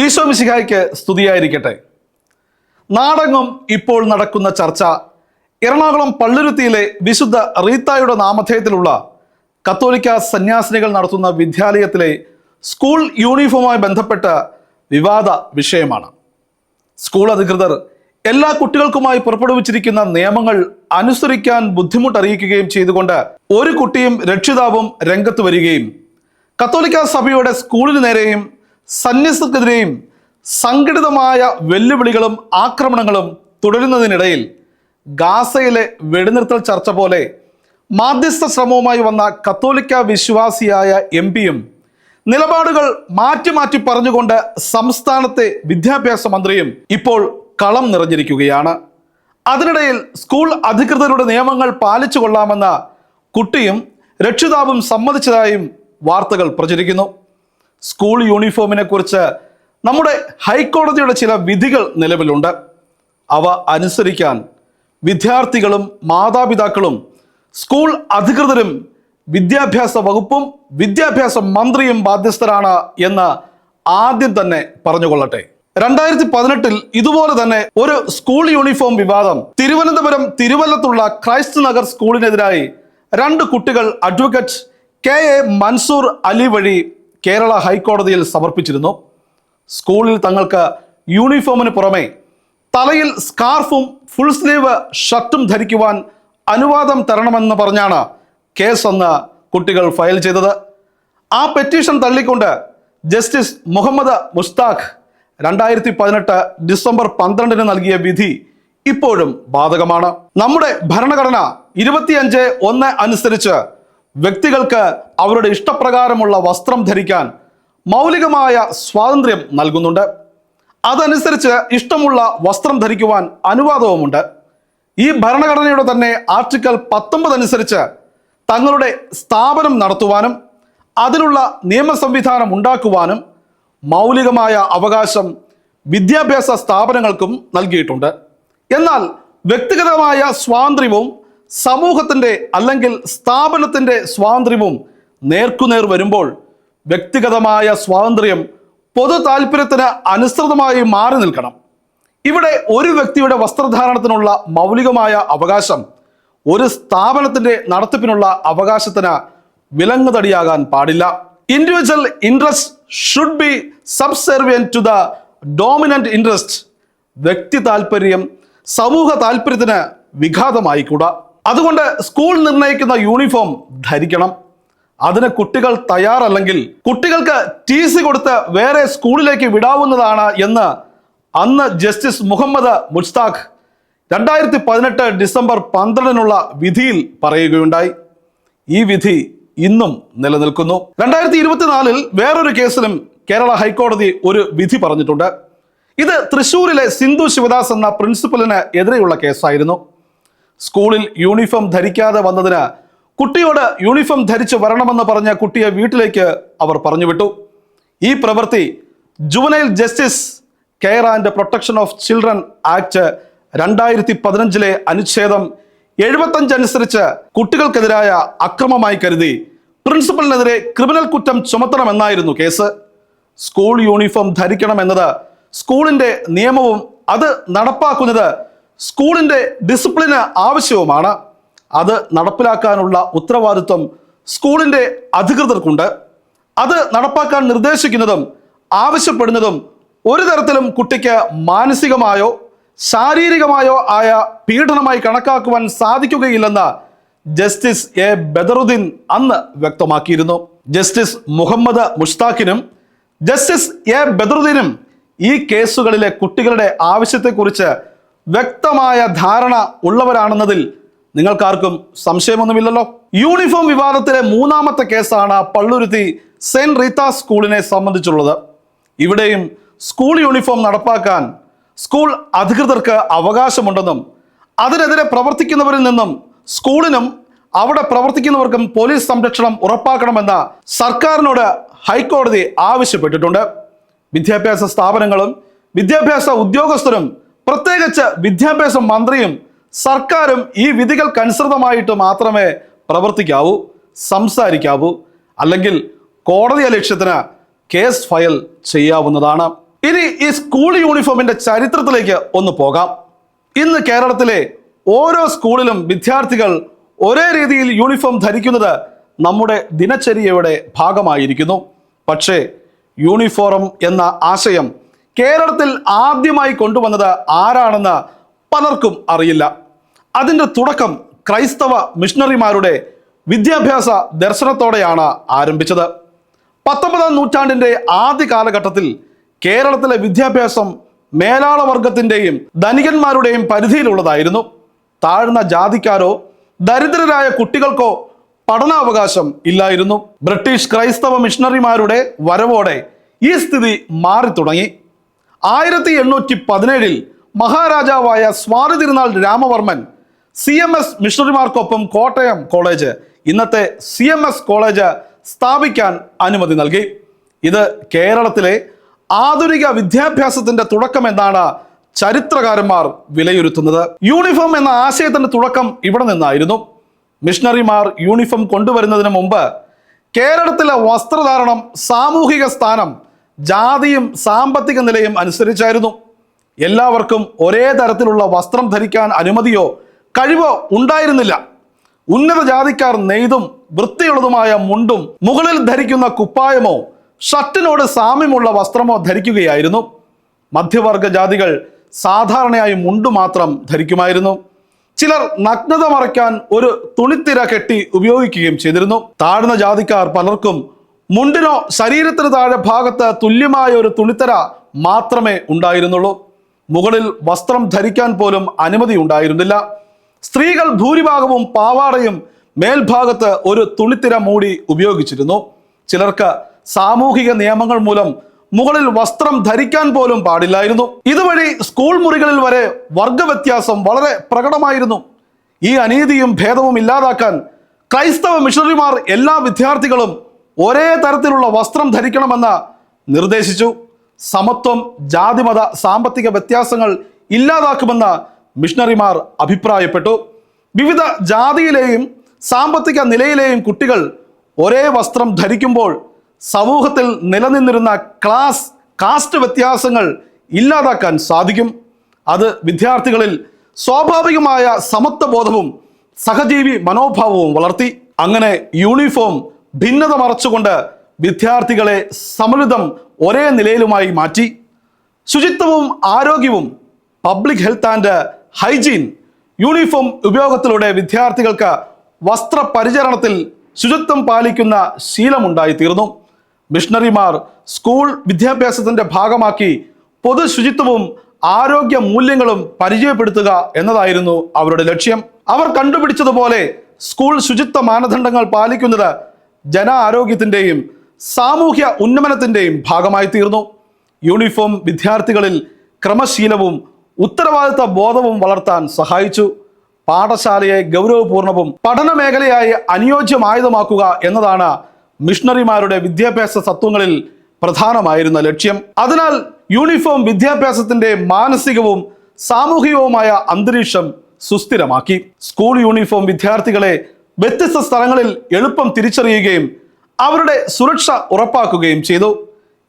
ഈശോ മിശിഹായ്ക്ക് സ്തുതിയായിരിക്കട്ടെ. നാടകം ഇപ്പോൾ നടക്കുന്ന ചർച്ച എറണാകുളം പള്ളുരുത്തിയിലെ വിശുദ്ധ റീത്തായുടെ നാമധേയത്തിലുള്ള കത്തോലിക്ക സന്യാസിനികൾ നടത്തുന്ന വിദ്യാലയത്തിലെ സ്കൂൾ യൂണിഫോമായി ബന്ധപ്പെട്ട വിവാദ വിഷയമാണ്. സ്കൂൾ അധികൃതർ എല്ലാ കുട്ടികൾക്കുമായി പുറപ്പെടുവിച്ചിരിക്കുന്ന നിയമങ്ങൾ അനുസരിക്കാൻ ബുദ്ധിമുട്ടറിയിക്കുകയും ചെയ്തുകൊണ്ട് ഒരു കുട്ടിയും രക്ഷിതാവും രംഗത്ത് വരികയും കത്തോലിക്ക സഭയുടെ സ്കൂളിന് നേരെയും സന്യസ്തർക്കെതിരെയും സംഘടിതമായ വെല്ലുവിളികളും ആക്രമണങ്ങളും തുടരുന്നതിനിടയിൽ ഗാസയിലെ വെടിനിർത്തൽ ചർച്ച പോലെ മാധ്യസ്ഥ ശ്രമവുമായി വന്ന കത്തോലിക്ക വിശ്വാസിയായ എം പിയും നിലപാടുകൾ മാറ്റി മാറ്റി പറഞ്ഞുകൊണ്ട് സംസ്ഥാനത്തെ വിദ്യാഭ്യാസ മന്ത്രിയും ഇപ്പോൾ കളം നിറഞ്ഞിരിക്കുകയാണ്. അതിനിടയിൽ സ്കൂൾ അധികൃതരുടെ നിയമങ്ങൾ പാലിച്ചു കൊള്ളാമെന്ന കുട്ടിയും രക്ഷിതാവും സമ്മതിച്ചതായും വാർത്തകൾ പ്രചരിക്കുന്നു. സ്കൂൾ യൂണിഫോമിനെ കുറിച്ച് നമ്മുടെ ഹൈക്കോടതിയുടെ ചില വിധികൾ നിലവിലുണ്ട്. അവ അനുസരിക്കാൻ വിദ്യാർത്ഥികളും മാതാപിതാക്കളും സ്കൂൾ അധികൃതരും വിദ്യാഭ്യാസ വകുപ്പും വിദ്യാഭ്യാസ മന്ത്രിയും ബാധ്യസ്ഥരാണ് എന്ന് ആദ്യം തന്നെ പറഞ്ഞുകൊള്ളട്ടെ. രണ്ടായിരത്തി പതിനെട്ടിൽ ഇതുപോലെ തന്നെ ഒരു സ്കൂൾ യൂണിഫോം വിവാദം തിരുവനന്തപുരം തിരുവല്ലത്തുള്ള ക്രൈസ്റ്റ് നഗർ സ്കൂളിനെതിരായി രണ്ട് കുട്ടികൾ advocate K A Mansoor Ali വഴി കേരള ഹൈക്കോടതിയിൽ സമർപ്പിച്ചിരുന്നു. സ്കൂളിൽ തങ്ങൾക്ക് യൂണിഫോമിന് പുറമെ തലയിൽ സ്കാർഫും ഫുൾ സ്ലീവ് ഷർട്ടും ധരിക്കുവാൻ അനുവാദം തരണമെന്ന് പറഞ്ഞാണ് കേസ് അന്ന് കുട്ടികൾ ഫയൽ ചെയ്തത്. ആ പെറ്റീഷൻ തള്ളിക്കൊണ്ട് ജസ്റ്റിസ് മുഹമ്മദ് മുസ്താഖ് രണ്ടായിരത്തി പതിനെട്ട് ഡിസംബർ പന്ത്രണ്ടിന് നൽകിയ വിധി ഇപ്പോഴും ബാധകമാണ്. നമ്മുടെ ഭരണഘടന ഇരുപത്തിയഞ്ച് ഒന്ന് അനുസരിച്ച് വ്യക്തികൾക്ക് അവരുടെ ഇഷ്ടപ്രകാരമുള്ള വസ്ത്രം ധരിക്കാൻ മൗലികമായ സ്വാതന്ത്ര്യം നൽകുന്നുണ്ട്. അതനുസരിച്ച് ഇഷ്ടമുള്ള വസ്ത്രം ധരിക്കുവാൻ അനുവാദവുമുണ്ട്. ഈ ഭരണഘടനയുടെ തന്നെ ആർട്ടിക്കൽ പത്തൊമ്പത് അനുസരിച്ച് തങ്ങളുടെ സ്ഥാപനം നടത്തുവാനും അതിനുള്ള നിയമ സംവിധാനം ഉണ്ടാക്കുവാനും മൗലികമായ അവകാശം വിദ്യാഭ്യാസ സ്ഥാപനങ്ങൾക്കും നൽകിയിട്ടുണ്ട്. എന്നാൽ വ്യക്തിഗതമായ സ്വാതന്ത്ര്യവും സമൂഹത്തിന്റെ അല്ലെങ്കിൽ സ്ഥാപനത്തിന്റെ സ്വാതന്ത്ര്യവും നേർക്കുനേർ വരുമ്പോൾ വ്യക്തിഗതമായ സ്വാതന്ത്ര്യം പൊതു താല്പര്യത്തിന് അനുസൃതമായി മാറി നിൽക്കണം. ഇവിടെ ഒരു വ്യക്തിയുടെ വസ്ത്രധാരണത്തിനുള്ള മൗലികമായ അവകാശം ഒരു സ്ഥാപനത്തിന്റെ നടത്തിപ്പിനുള്ള അവകാശത്തിന് വിലങ്ങുതടിയാകാൻ പാടില്ല. Individual interest should be subservient to the dominant interest വ്യക്തി താല്പര്യം സമൂഹ താല്പര്യത്തിന് വിഘാതമായിക്കൂടാ. അതുകൊണ്ട് സ്കൂൾ നിർണയിക്കുന്ന യൂണിഫോം ധരിക്കണം. അതിന് കുട്ടികൾ തയ്യാറല്ലെങ്കിൽ കുട്ടികൾക്ക് ടി സി കൊടുത്ത് വേറെ സ്കൂളിലേക്ക് വിടാവുന്നതാണ് എന്ന് അന്ന് ജസ്റ്റിസ് മുഹമ്മദ് മുസ്താഖ് രണ്ടായിരത്തി പതിനെട്ട് ഡിസംബർ പന്ത്രണ്ടിനുള്ള വിധിയിൽ പറയുകയുണ്ടായി. ഈ വിധി ഇന്നും നിലനിൽക്കുന്നു. രണ്ടായിരത്തി ഇരുപത്തിനാലിൽ വേറൊരു കേസിലും കേരള ഹൈക്കോടതി ഒരു വിധി പറഞ്ഞിട്ടുണ്ട്. ഇത് തൃശൂരിലെ സിന്ധു ശിവദാസ് എന്ന പ്രിൻസിപ്പലിന് എതിരെയുള്ള കേസായിരുന്നു. സ്കൂളിൽ യൂണിഫോം ധരിക്കാതെ വന്നതിന് കുട്ടിയോട് യൂണിഫോം ധരിച്ചു വരണമെന്ന് പറഞ്ഞ കുട്ടിയെ വീട്ടിലേക്ക് അവർ പറഞ്ഞു വിട്ടു ഈ പ്രവൃത്തി juvenile justice care and protection of children act രണ്ടായിരത്തി പതിനഞ്ചിലെ അനുച്ഛേദം എഴുപത്തഞ്ച് അനുസരിച്ച് കുട്ടികൾക്കെതിരായ അക്രമമായി കരുതി പ്രിൻസിപ്പലിനെതിരെ ക്രിമിനൽ കുറ്റം ചുമത്തണമെന്നായിരുന്നു കേസ്. സ്കൂൾ യൂണിഫോം ധരിക്കണമെന്നത് സ്കൂളിന്റെ നിയമവും അത് നടപ്പാക്കുന്നത് സ്കൂളിന്റെ ഡിസിപ്ലിന് ആവശ്യവുമാണ്. അത് നടപ്പിലാക്കാനുള്ള ഉത്തരവാദിത്വം സ്കൂളിന്റെ അധികൃതർക്കുണ്ട്. അത് നടപ്പാക്കാൻ നിർദ്ദേശിക്കുന്നതും ആവശ്യപ്പെടുന്നതും ഒരു തരത്തിലും കുട്ടിക്ക് മാനസികമായോ ശാരീരികമായോ ആയ പീഡനമായി കണക്കാക്കുവാൻ സാധിക്കുകയില്ലെന്ന് ജസ്റ്റിസ് എ ബദറുദ്ദീൻ അന്ന് വ്യക്തമാക്കിയിരുന്നു. ജസ്റ്റിസ് മുഹമ്മദ് മുഷ്താഖിനും ജസ്റ്റിസ് എ ബദറുദ്ദീനും ഈ കേസുകളിലെ കുട്ടികളുടെ ആവശ്യത്തെക്കുറിച്ച് വ്യക്തമായ ധാരണ ഉള്ളവരാണെന്നതിൽ നിങ്ങൾക്കാർക്കും സംശയമൊന്നുമില്ലല്ലോ. യൂണിഫോം വിവാദത്തിലെ മൂന്നാമത്തെ കേസാണ് പള്ളുരുത്തി സെന്റ് റീത്ത സ്കൂളിനെ സംബന്ധിച്ചുള്ളത്. ഇവിടെയും സ്കൂൾ യൂണിഫോം നടപ്പാക്കാൻ സ്കൂൾ അധികൃതർക്ക് അവകാശമുണ്ടെന്നും അതിനെതിരെ പ്രവർത്തിക്കുന്നവരിൽ നിന്നും സ്കൂളിനും അവിടെ പ്രവർത്തിക്കുന്നവർക്കും പോലീസ് സംരക്ഷണം ഉറപ്പാക്കണമെന്ന സർക്കാരിനോട് ഹൈക്കോടതി ആവശ്യപ്പെട്ടിട്ടുണ്ട്. വിദ്യാഭ്യാസ സ്ഥാപനങ്ങളും വിദ്യാഭ്യാസ ഉദ്യോഗസ്ഥരും പ്രത്യേകിച്ച് വിദ്യാഭ്യാസ മന്ത്രിയും സർക്കാരും ഈ വിധികൾക്കനുസൃതമായിട്ട് മാത്രമേ പ്രവർത്തിക്കാവൂ സംസാരിക്കാവൂ അല്ലെങ്കിൽ കോടതി ലക്ഷ്യത്തിന് കേസ് ഫയൽ ചെയ്യാവുന്നതാണ്. ഇനി ഈ സ്കൂൾ യൂണിഫോമിന്റെ ചരിത്രത്തിലേക്ക് ഒന്ന് പോകാം. ഇന്ന് കേരളത്തിലെ ഓരോ സ്കൂളിലും വിദ്യാർത്ഥികൾ ഒരേ രീതിയിൽ യൂണിഫോം ധരിക്കുന്നത് നമ്മുടെ ദിനചര്യയുടെ ഭാഗമായിരിക്കുന്നു. പക്ഷേ യൂണിഫോം എന്ന ആശയം കേരളത്തിൽ ആദ്യമായി കൊണ്ടുവന്നത് ആരാണെന്ന് പലർക്കും അറിയില്ല. അതിന്റെ തുടക്കം ക്രൈസ്തവ മിഷണറിമാരുടെ വിദ്യാഭ്യാസ ദർശനത്തോടെയാണ് ആരംഭിച്ചത്. പത്തൊമ്പതാം നൂറ്റാണ്ടിന്റെ ആദ്യ കാലഘട്ടത്തിൽ കേരളത്തിലെ വിദ്യാഭ്യാസം മേലാള വർഗത്തിന്റെയും ധനികന്മാരുടെയും പരിധിയിലുള്ളതായിരുന്നു. താഴ്ന്ന ജാതിക്കാരോ ദരിദ്രരായ കുട്ടികൾക്കോ പഠനാവകാശം ഇല്ലായിരുന്നു. ബ്രിട്ടീഷ് ക്രൈസ്തവ മിഷണറിമാരുടെ വരവോടെ ഈ സ്ഥിതി മാറി തുടങ്ങി ആയിരത്തി എണ്ണൂറ്റി പതിനേഴിൽ മഹാരാജാവായ Swathi Thirunal Ramavarman C M S മിഷണറിമാർക്കൊപ്പം Kottayam college ഇന്നത്തെ സി എം എസ് കോളേജ് സ്ഥാപിക്കാൻ അനുമതി നൽകി. ഇത് കേരളത്തിലെ ആധുനിക വിദ്യാഭ്യാസത്തിന്റെ തുടക്കം എന്നാണ് ചരിത്രകാരന്മാർ വിലയിരുത്തുന്നത്. യൂണിഫോം എന്ന ആശയത്തിന്റെ തുടക്കം ഇവിടെ നിന്നായിരുന്നു. മിഷണറിമാർ യൂണിഫോം കൊണ്ടുവരുന്നതിന് മുമ്പ് കേരളത്തിലെ വസ്ത്രധാരണം സാമൂഹിക സ്ഥാനം ജാതിയും സാമ്പത്തിക നിലയും അനുസരിച്ചായിരുന്നു. എല്ലാവർക്കും ഒരേ തരത്തിലുള്ള വസ്ത്രം ധരിക്കാൻ അനുമതിയോ കഴിവോ ഉണ്ടായിരുന്നില്ല. ഉന്നത ജാതിക്കാർ നെയ്തും വൃത്തിയുള്ളതുമായ മുണ്ടും മുകളിൽ ധരിക്കുന്ന കുപ്പായമോ ഷർട്ടിനോട് സാമ്യമുള്ള വസ്ത്രമോ ധരിക്കുകയായിരുന്നു. മധ്യവർഗ ജാതികൾ സാധാരണയായി മുണ്ടു മാത്രം ധരിക്കുമായിരുന്നു. ചിലർ നഗ്നത മറയ്ക്കാൻ ഒരു തുണിത്തിര കെട്ടി ഉപയോഗിക്കുകയും ചെയ്തിരുന്നു. താഴ്ന്ന ജാതിക്കാർ പലർക്കും മുണ്ടിനോ ശരീരത്തിന് താഴെ ഭാഗത്ത് തുല്യമായ ഒരു തുണിത്തര മാത്രമേ ഉണ്ടായിരുന്നുള്ളൂ. മുകളിൽ വസ്ത്രം ധരിക്കാൻ പോലും അനുമതി ഉണ്ടായിരുന്നില്ല. സ്ത്രീകൾ ഭൂരിഭാഗവും പാവാടയും മേൽഭാഗത്ത് ഒരു തുണിത്തിര മൂടി ഉപയോഗിച്ചിരുന്നു. ചിലർക്ക് സാമൂഹിക നിയമങ്ങൾ മൂലം മുകളിൽ വസ്ത്രം ധരിക്കാൻ പോലും പാടില്ലായിരുന്നു. ഇതുവഴി സ്കൂൾ മുറികളിൽ വരെ വർഗവ്യത്യാസം വളരെ പ്രകടമായിരുന്നു. ഈ അനീതിയും ഭേദവും ഇല്ലാതാക്കാൻ ക്രൈസ്തവ മിഷണറിമാർ എല്ലാ വിദ്യാർത്ഥികളും ഒരേ തരത്തിലുള്ള വസ്ത്രം ധരിക്കണമെന്ന് നിർദ്ദേശിച്ചു. സമത്വം ജാതിമത സാമ്പത്തിക വ്യത്യാസങ്ങൾ ഇല്ലാതാക്കുമെന്ന് മിഷണറിമാർ അഭിപ്രായപ്പെട്ടു. വിവിധ ജാതിയിലെയും സാമ്പത്തിക നിലയിലെയും കുട്ടികൾ ഒരേ വസ്ത്രം ധരിക്കുമ്പോൾ സമൂഹത്തിൽ നിലനിന്നിരുന്ന ക്ലാസ് കാസ്റ്റ് വ്യത്യാസങ്ങൾ ഇല്ലാതാക്കാൻ സാധിക്കും. അത് വിദ്യാർത്ഥികളിൽ സ്വാഭാവികമായ സമത്വബോധവും സഹജീവി മനോഭാവവും വളർത്തി. അങ്ങനെ യൂണിഫോം ഭിന്നത മറച്ചുകൊണ്ട് വിദ്യാർത്ഥികളെ സമൃദ്ധം ഒരേ നിലയിലുമായി മാറ്റി. ശുചിത്വവും ആരോഗ്യവും public health and hygiene uniform ഉപയോഗത്തിലൂടെ വിദ്യാർത്ഥികൾക്ക് വസ്ത്രപരിചരണത്തിൽ ശുചിത്വം പാലിക്കുന്ന ശീലമുണ്ടായി തീർന്നു മിഷണറിമാർ സ്കൂൾ വിദ്യാഭ്യാസത്തിന്റെ ഭാഗമാക്കി പൊതു ശുചിത്വവും ആരോഗ്യ മൂല്യങ്ങളും പരിചയപ്പെടുത്തുക എന്നതായിരുന്നു അവരുടെ ലക്ഷ്യം. അവർ കണ്ടുപിടിച്ചതുപോലെ സ്കൂൾ ശുചിത്വ മാനദണ്ഡങ്ങൾ പാലിക്കുന്നത് ജന ആരോഗ്യത്തിന്റെയും സാമൂഹ്യ ഉന്നമനത്തിന്റെയും ഭാഗമായി തീർന്നു. യൂണിഫോം വിദ്യാർത്ഥികളിൽ ക്രമശീലവും ഉത്തരവാദിത്ത ബോധവും വളർത്താൻ സഹായിച്ചു. പാഠശാലയെ ഗൗരവപൂർണവും പഠന മേഖലയായി അനുയോജ്യമായതുമാക്കുക എന്നതാണ് മിഷണറിമാരുടെ വിദ്യാഭ്യാസ തത്വങ്ങളിൽ പ്രധാനമായിരുന്ന ലക്ഷ്യം. അതിനാൽ യൂണിഫോം വിദ്യാഭ്യാസത്തിന്റെ മാനസികവും സാമൂഹികവുമായ അന്തരീക്ഷം സുസ്ഥിരമാക്കി. സ്കൂൾ യൂണിഫോം വിദ്യാർത്ഥികളെ വ്യത്യസ്ത സ്ഥലങ്ങളിൽ എളുപ്പം തിരിച്ചറിയുകയും അവരുടെ സുരക്ഷ ഉറപ്പാക്കുകയും ചെയ്തു.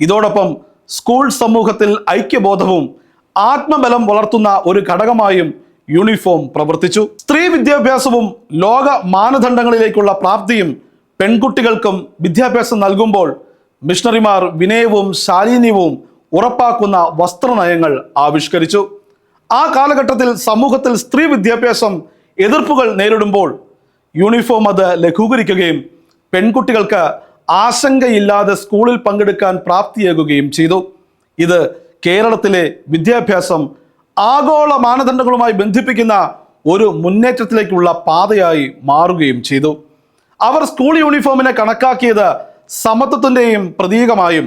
ഇതോടൊപ്പം സ്കൂൾ സമൂഹത്തിൽ ഐക്യബോധവും ആത്മബലം വളർത്തുന്ന ഒരു ഘടകമായും യൂണിഫോം പ്രവർത്തിച്ചു. സ്ത്രീ വിദ്യാഭ്യാസവും ലോക മാനദണ്ഡങ്ങളിലേക്കുള്ള പ്രാപ്തിയും പെൺകുട്ടികൾക്കും വിദ്യാഭ്യാസം നൽകുമ്പോൾ മിഷണറിമാർ വിനയവും ശാലീന്യവും ഉറപ്പാക്കുന്ന വസ്ത്രനയങ്ങൾ ആവിഷ്കരിച്ചു. ആ കാലഘട്ടത്തിൽ സമൂഹത്തിൽ സ്ത്രീ വിദ്യാഭ്യാസം എതിർപ്പുകൾ നേരിടുമ്പോൾ യൂണിഫോം അത് ലഘൂകരിക്കുകയും പെൺകുട്ടികൾക്ക് ആശങ്കയില്ലാതെ സ്കൂളിൽ പങ്കെടുക്കാൻ പ്രാപ്തിയേകുകയും ചെയ്തു. ഇത് കേരളത്തിലെ വിദ്യാഭ്യാസം ആഗോള മാനദണ്ഡങ്ങളുമായി ബന്ധിപ്പിക്കുന്ന ഒരു മുന്നേറ്റത്തിലേക്കുള്ള പാതയായി മാറുകയും ചെയ്തു. അവർ സ്കൂൾ യൂണിഫോമിനെ കണക്കാക്കിയത് സമത്വത്തിന്റെയും പ്രതീകമായും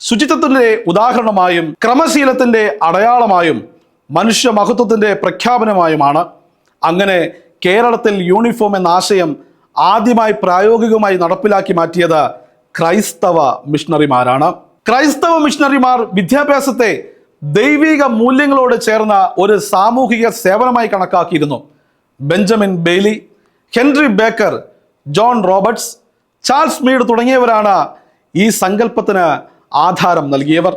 ശുചിത്വത്തിന്റെ ഉദാഹരണമായും ക്രമശീലത്തിന്റെ അടയാളമായും മനുഷ്യ മഹത്വത്തിന്റെ പ്രഖ്യാപനമായുമാണ്. അങ്ങനെ കേരളത്തിൽ യൂണിഫോം എന്ന ആശയം ആദ്യമായി പ്രായോഗികമായി നടപ്പിലാക്കി മാറ്റിയത് ക്രൈസ്തവ മിഷണറിമാരാണ്. ക്രൈസ്തവ മിഷണറിമാർ വിദ്യാഭ്യാസത്തെ ദൈവിക മൂല്യങ്ങളോട് ചേർന്ന ഒരു സാമൂഹിക സേവനമായി കണക്കാക്കിയിരുന്നു. Benjamin Bailey Henry Baker John Roberts Charles Mead തുടങ്ങിയവരാണ് ഈ സങ്കല്പത്തിന് ആധാരം നൽകിയവർ.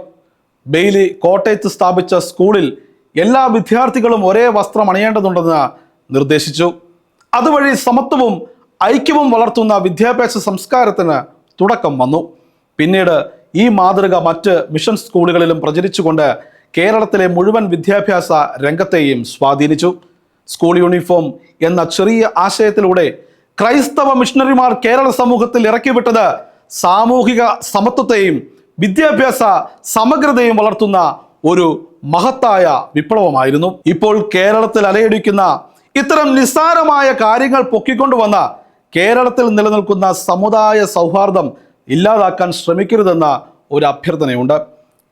ബെയ്ലി കോട്ടയത്ത് സ്ഥാപിച്ച സ്കൂളിൽ എല്ലാ വിദ്യാർത്ഥികളും ഒരേ വസ്ത്രം അണിയേണ്ടതുണ്ടെന്ന് നിർദ്ദേശിച്ചു. അതുവഴി സമത്വവും ഐക്യവും വളർത്തുന്ന വിദ്യാഭ്യാസ സംസ്കാരത്തിന് തുടക്കം വന്നു. പിന്നീട് ഈ മാതൃക മറ്റ് മിഷൻ സ്കൂളുകളിലും പ്രചരിച്ചുകൊണ്ട് കേരളത്തിലെ മുഴുവൻ വിദ്യാഭ്യാസ രംഗത്തെയും സ്വാധീനിച്ചു. സ്കൂൾ യൂണിഫോം എന്ന ചെറിയ ആശയത്തിലൂടെ ക്രൈസ്തവ മിഷണറിമാർ കേരള സമൂഹത്തിൽ ഇറക്കിവിട്ടത് സാമൂഹിക സമത്വത്തെയും വിദ്യാഭ്യാസ സമഗ്രതയും വളർത്തുന്ന ഒരു മഹത്തായ വിപ്ലവമായിരുന്നു. ഇപ്പോൾ കേരളത്തിൽ അലയടിക്കുന്ന ഇത്തരം നിസ്സാരമായ കാര്യങ്ങൾ പൊക്കിക്കൊണ്ടു വന്ന കേരളത്തിൽ നിലനിൽക്കുന്ന സമുദായ സൗഹാർദ്ദം ഇല്ലാതാക്കാൻ ശ്രമിക്കരുതെന്ന ഒരു അഭ്യർത്ഥനയുണ്ട്.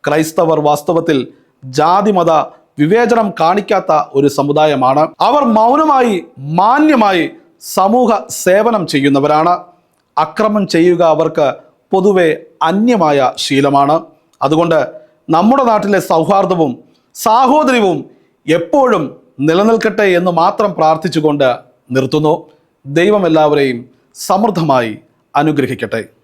ക്രൈസ്തവർ വാസ്തവത്തിൽ ജാതിമത വിവേചനം കാണിക്കാത്ത ഒരു സമുദായമാണ്. അവർ മൗനമായി മാന്യമായി സമൂഹ സേവനം ചെയ്യുന്നവരാണ്. അക്രമം ചെയ്യുക അവർക്ക് പൊതുവെ അന്യമായ ശീലമാണ്. അതുകൊണ്ട് നമ്മുടെ നാട്ടിലെ സൗഹാർദ്ദവും സാഹോദര്യവും എപ്പോഴും നിലനിൽക്കട്ടെ എന്ന് മാത്രം പ്രാർത്ഥിച്ചുകൊണ്ട് നിർത്തുന്നു. ദൈവം എല്ലാവരെയും സമൃദ്ധമായി അനുഗ്രഹിക്കട്ടെ.